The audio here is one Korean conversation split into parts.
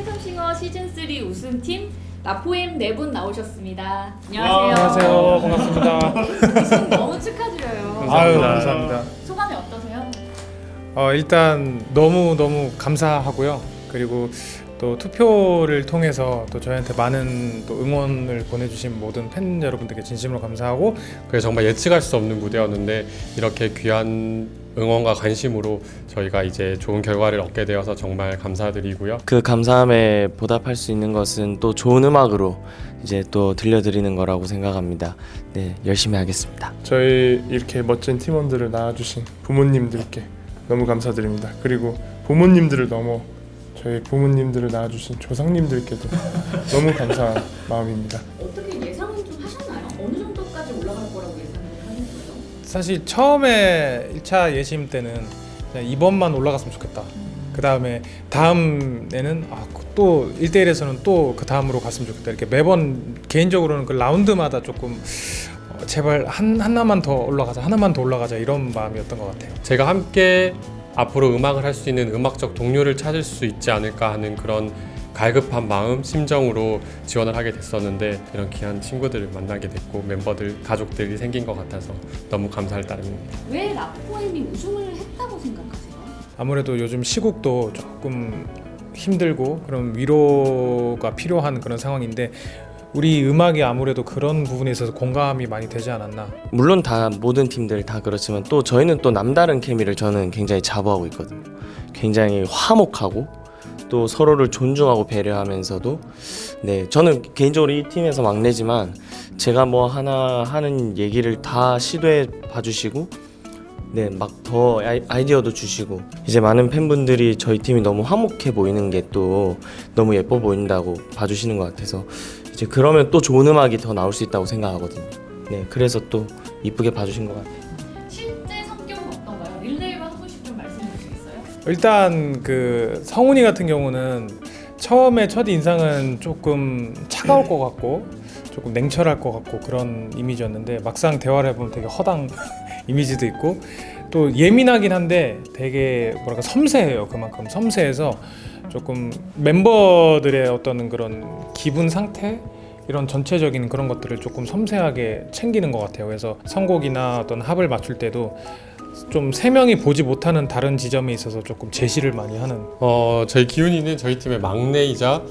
팬텀싱어 시즌3 우승팀 라포엠 네 분 나오셨습니다. 안녕하세요. 안녕하세요. 반갑습니다. 우승 너무 축하드려요. 아유, 감사합니다. 소감이 어떠세요? 어, 일단 너무 너무 감사하고요. 그리고 또 투표를 통해서 또 저희한테 많은 또 응원을 보내주신 모든 팬 여러분들께 진심으로 감사하고 그래서 정말 예측할 수 없는 무대였는데 이렇게 귀한 응원과 관심으로 저희가 이제 좋은 결과를 얻게 되어서 정말 감사드리고요. 그 감사함에 보답할 수 있는 것은 또 좋은 음악으로 이제 또 들려드리는 거라고 생각합니다. 네, 열심히 하겠습니다. 저희 이렇게 멋진 팀원들을 낳아주신 부모님들께 너무 감사드립니다. 그리고 부모님들을 넘어 저희 부모님들을 낳아주신 조상님들께도 너무 감사한 마음입니다. 어떻게 예상은 좀 하셨나요? 어느 정도까지 올라갈 거라고 예상을 하셨어요? 사실 처음에 1차 예심 때는 그냥 이번만 올라갔으면 좋겠다. 그 다음에 다음에는 아, 또 1대1에서는 또 그 다음으로 갔으면 좋겠다. 이렇게 매번 개인적으로는 그 라운드마다 조금 어, 제발 한 하나만 더 올라가자, 하나만 더 올라가자 이런 마음이었던 것 같아요. 제가 함께 앞으로 음악을 할 수 있는 음악적 동료를 찾을 수 있지 않을까 하는 그런 갈급한 마음, 심정으로 지원을 하게 됐었는데 이런 귀한 친구들을 만나게 됐고 멤버들, 가족들이 생긴 것 같아서 너무 감사할 따름입니다. 왜 라포엠이 우승을 했다고 생각하세요? 아무래도 요즘 시국도 조금 힘들고 그런 위로가 필요한 그런 상황인데 우리 음악이 아무래도 그런 부분에 있어서 공감이 많이 되지 않았나 물론 다 모든 팀들 다 그렇지만 또 저희는 또 남다른 케미를 저는 굉장히 자부하고 있거든요. 굉장히 화목하고 또 서로를 존중하고 배려하면서도 네 저는 개인적으로 이 팀에서 막내지만 제가 뭐 하나 하는 얘기를 다 시도해 봐주시고 네 막 더 아이디어도 주시고 이제 많은 팬분들이 저희 팀이 너무 화목해 보이는 게 또 너무 예뻐 보인다고 봐주시는 것 같아서 이제 그러면 또 좋은 음악이 더 나올 수 있다고 생각하거든요. 네 그래서 또 이쁘게 봐주신 것 같아요. 실제 성격은 어떤가요? 릴레이로 한 분씩 좀 말씀 해 주시겠어요? 일단 그 성훈이 같은 경우는 처음에 첫 인상은 조금 차가울 것 같고 조금 냉철할 것 같고 그런 이미지였는데 막상 대화를 해보면 되게 허당 이미지도 있고 또 예민하긴 한데 되게 뭐랄까 섬세해요 그만큼 섬세해서 조금 멤버들의 어떤 그런 기분 상태 이런 전체적인 그런 것들을 조금 섬세하게 챙기는 것 같아요 그래서 선곡이나 어떤 합을 맞출 때도 좀 세 명이 보지 못하는 다른 지점에 있어서 조금 제시를 많이 하는 어, 저희 기훈이는 저희 팀의 막내이자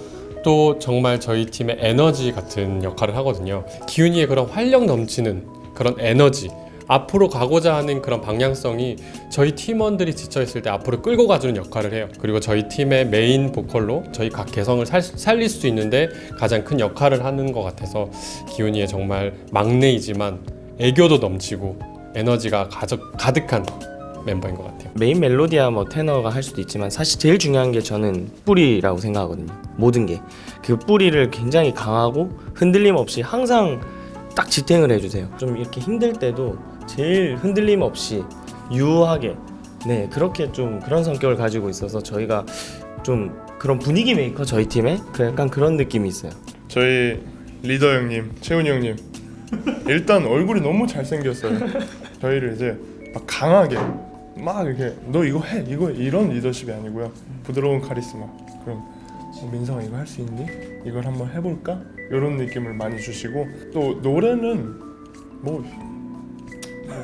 또 정말 저희 팀의 에너지 같은 역할을 하거든요. 기훈이의 그런 활력 넘치는 그런 에너지, 앞으로 가고자 하는 그런 방향성이 저희 팀원들이 지쳐있을 때 앞으로 끌고 가주는 역할을 해요. 그리고 저희 팀의 메인 보컬로 저희 각 개성을 살, 살릴 수 있는데 가장 큰 역할을 하는 것 같아서 기훈이의 정말 막내이지만 애교도 넘치고 에너지가 가득, 가득한 멤버인 것 같아요. 메인 멜로디야 뭐 테너가 할 수도 있지만 사실 제일 중요한 게 저는 뿌리라고 생각하거든요. 모든 게 그 뿌리를 굉장히 강하고 흔들림 없이 항상 딱 지탱을 해주세요. 좀 이렇게 힘들 때도 제일 흔들림 없이 유하게 네 그렇게 좀 그런 성격을 가지고 있어서 저희가 좀 그런 분위기 메이커 저희 팀에 그 약간 그런 느낌이 있어요. 저희 리더 형님, 채훈이 형님 일단 얼굴이 너무 잘생겼어요. 저희를 이제 막 강하게 막 이렇게 너 이거 해 이거 이런 리더십이 아니고요. 부드러운 카리스마 그럼 어, 민성아 이거 할 수 있니? 이걸 한번 해볼까? 이런 느낌을 많이 주시고 또 노래는 뭐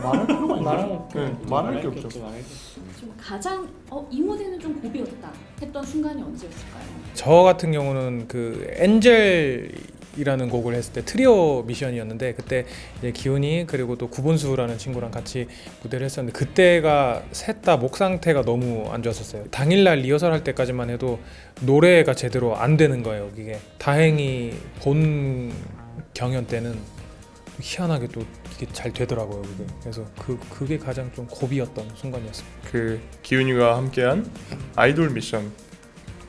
말할 필요가 말할 네, 말할 게 없죠. 좀 가장 어, 이 무대는 좀 고비였다 했던 순간이 언제였을까요? 저 같은 경우는 그 엔젤 이라는 곡을 했을 때 트리오 미션이었는데 그때 이제 기훈이 그리고 또 구본수라는 친구랑 같이 무대를 했었는데 그때가 셋 다 목 상태가 너무 안 좋았었어요. 당일날 리허설 할 때까지만 해도 노래가 제대로 안 되는 거예요. 이게 다행히 본 경연 때는 희한하게 또 이게 잘 되더라고요. 그게 그래서 그 그게 가장 좀 고비였던 순간이었습니다. 그 기훈이가 함께한 아이돌 미션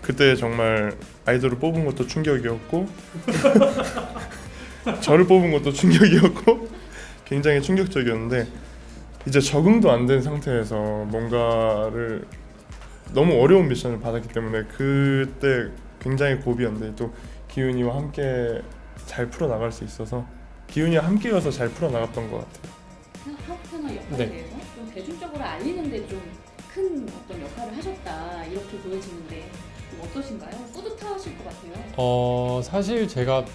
그때 정말 아이돌을 뽑은 것도 충격이었고 저를 뽑은 것도 충격이었고 굉장히 충격적이었는데 이제 적응도 안 된 상태에서 뭔가를 너무 어려운 미션을 받았기 때문에 그때 굉장히 고비였는데 또 기훈이와 함께 잘 풀어 나갈 수 있어서 기훈이와 함께여서 잘 풀어 나갔던 것 같아요. 하프나 역할에 네. 대해서 좀 대중적으로 알리는데 좀 큰 어떤 역할을 하셨다 이렇게 보여지는데 좀 어떠신가요? 뿌듯하실 것 같아요. 어 사실 제가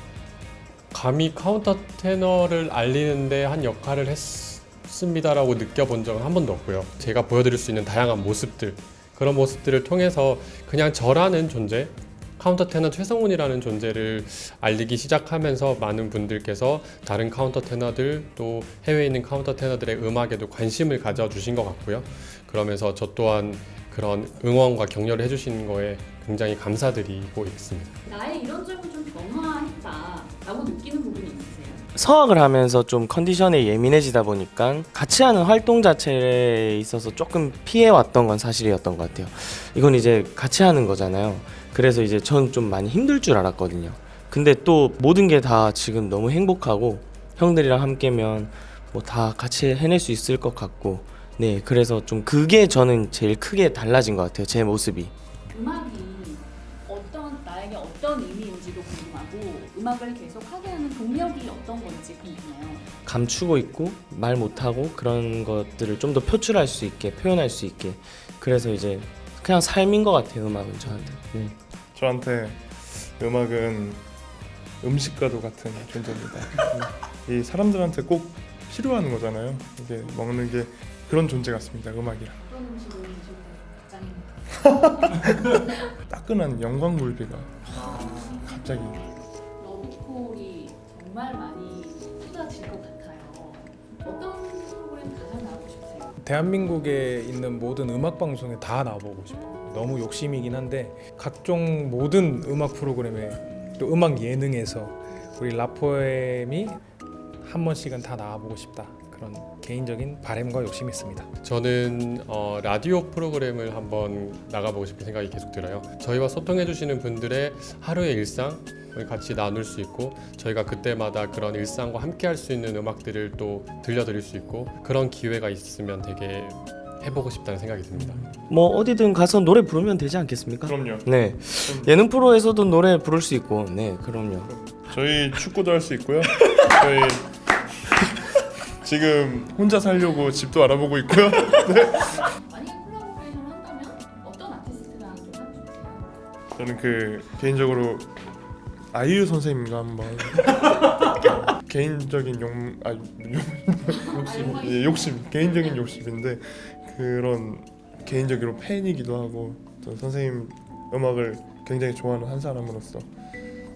감히 카운터 테너를 알리는데 한 역할을 했습니다라고 느껴본 적은 한 번도 없고요. 제가 보여드릴 수 있는 다양한 모습들 그런 모습들을 통해서 그냥 저라는 존재 카운터 테너 최성훈이라는 존재를 알리기 시작하면서 많은 분들께서 다른 카운터 테너들 또 해외에 있는 카운터 테너들의 음악에도 관심을 가져주신 것 같고요. 그러면서 저 또한 그런 응원과 격려를 해주시는 거에 굉장히 감사드리고 있습니다. 나의 이런 점이 좀 변화했다라고 느끼는 부분이 있으세요? 성악을 하면서 좀 컨디션에 예민해지다 보니까 같이 하는 활동 자체에 있어서 조금 피해왔던 건 사실이었던 것 같아요. 이건 이제 같이 하는 거잖아요. 그래서 이제 전 좀 많이 힘들 줄 알았거든요. 근데 또 모든 게 다 지금 너무 행복하고 형들이랑 함께면 뭐 다 같이 해낼 수 있을 것 같고 네 그래서 좀 그게 저는 제일 크게 달라진 것 같아요 제 모습이 음악이 어떤 나에게 어떤 의미인지도 궁금하고 음악을 계속 하게 하는 동력이 어떤 건지 궁금해요. 감추고 있고 말 못하고 그런 것들을 좀 더 표출할 수 있게 표현할 수 있게 그래서 이제 그냥 삶인 것 같아요 음악은 저한테 네. 저한테 음악은 음식과도 같은 존재입니다. 음, 이 사람들한테 꼭 필요한 거잖아요. 이게 먹는 게 그런 존재 같습니다. 음악이랑 어떤 음식을? 따끈한 영광굴비가 갑자기 러브콜이 정말 많이 쏟아질 것 같아요. 어떤 프로그램 가장 나오고 싶으세요? 대한민국에 있는 모든 음악 방송에 다 나와보고 싶어요. 너무 욕심이긴 한데 각종 모든 음악 프로그램에 또 음악 예능에서 우리 라포엠이 한 번씩은 다 나와보고 싶다 그런 개인적인 바램과 욕심이 있습니다. 저는 어, 라디오 프로그램을 한번 나가보고 싶은 생각이 계속 들어요. 저희와 소통해주시는 분들의 하루의 일상을 같이 나눌 수 있고 저희가 그때마다 그런 일상과 함께 할 수 있는 음악들을 또 들려드릴 수 있고 그런 기회가 있으면 되게 해보고 싶다는 생각이 듭니다. 뭐 어디든 가서 노래 부르면 되지 않겠습니까? 그럼요. 네 예능 프로에서도 노래 부를 수 있고 네 그럼요 저희 축구도 할 수 있고요. 저희 지금 혼자 살려고 집도 알아보고 있고요. 만약에 콜라보레이션을 한다면 어떤 아티스트랑 좀 하고 싶으세요? 저는 그 개인적으로 아이유 선생님과 한번 개인적인 욕, 아, 욕, 욕심. 예, 욕심, 개인적인 욕심인데 그런 개인적으로 팬이기도 하고 또 선생님 음악을 굉장히 좋아하는 한 사람으로서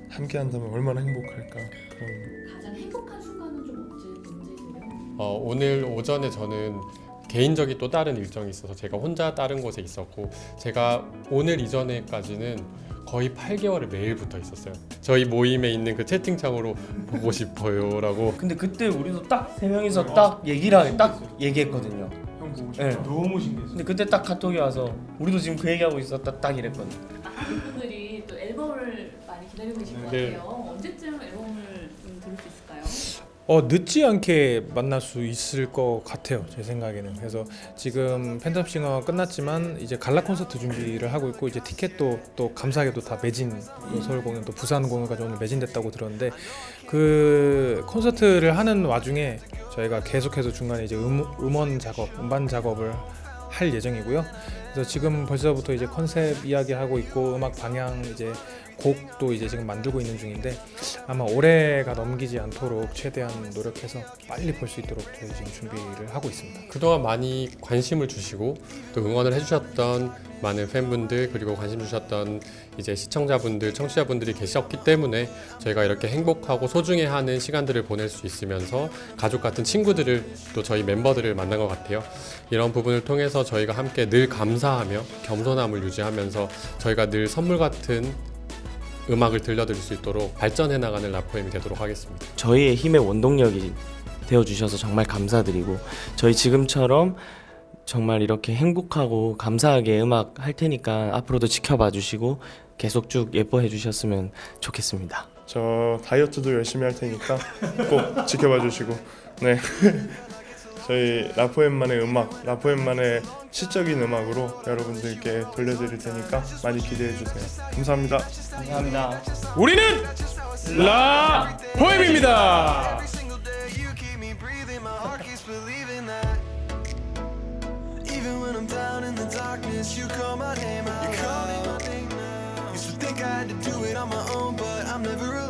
함께 한다면 얼마나 행복할까 그런 가장 행복한 순간은 좀 언제 언제세요? 어, 오늘 오전에 저는 개인적인 또 다른 일정이 있어서 제가 혼자 다른 곳에 있었고 제가 오늘 이전에까지는 거의 8개월을 매일 붙어 있었어요. 저희 모임에 있는 그 채팅창으로 보고 싶어요라고 근데 그때 우리도 딱 세 명이서 딱 얘기를 하게 딱 얘기했거든요 형 보고 네. 너무 신기했어요. 근데 그때 딱 카톡이 와서 우리도 지금 그 얘기하고 있었다 딱 이랬거든요 많은 분들이 또 앨범을 많이 기다리고 계신 것 네. 같아요. 언제쯤 앨범을 좀 들을 수 있을까요? 어 늦지 않게 만날 수 있을 것 같아요 제 생각에는 그래서 지금 팬텀싱어 끝났지만 이제 갈라 콘서트 준비를 하고 있고 이제 티켓도 또 감사하게도 다 매진 또 서울 공연 또 부산 공연까지 오늘 매진됐다고 들었는데 그 콘서트를 하는 와중에 저희가 계속해서 중간에 이제 음, 음원 작업 음반 작업을 할 예정이고요 그래서 지금 벌써부터 이제 컨셉 이야기 하고 있고 음악 방향 이제 곡도 이제 지금 만들고 있는 중인데 아마 올해가 넘기지 않도록 최대한 노력해서 빨리 볼 수 있도록 저희 지금 준비를 하고 있습니다. 그동안 많이 관심을 주시고 또 응원을 해주셨던 많은 팬분들 그리고 관심 주셨던 이제 시청자분들, 청취자분들이 계셨기 때문에 저희가 이렇게 행복하고 소중해하는 시간들을 보낼 수 있으면서 가족 같은 친구들을 또 저희 멤버들을 만난 것 같아요. 이런 부분을 통해서 저희가 함께 늘 감사하며 겸손함을 유지하면서 저희가 늘 선물 같은 음악을 들려드릴 수 있도록 발전해 나가는 라포엠이 되도록 하겠습니다. 저희의 힘의 원동력이 되어 주셔서 정말 감사드리고 저희 지금처럼 정말 이렇게 행복하고 감사하게 음악 할 테니까 앞으로도 지켜봐 주시고 계속 쭉 예뻐해 주셨으면 좋겠습니다. 저 다이어트도 열심히 할 테니까 꼭 지켜봐 주시고 네 저희 라포엠만의 음악 라포엠만의 시적인 음악으로 여러분들께 돌려드릴 테니까 많이 기대해 주세요 감사합니다 감사합니다. 우리는 라 포엠입니다. Even when I'm down in the darkness, you call my name out. You call me my name now. Used to think I had to do it on my own, but I'm never alone.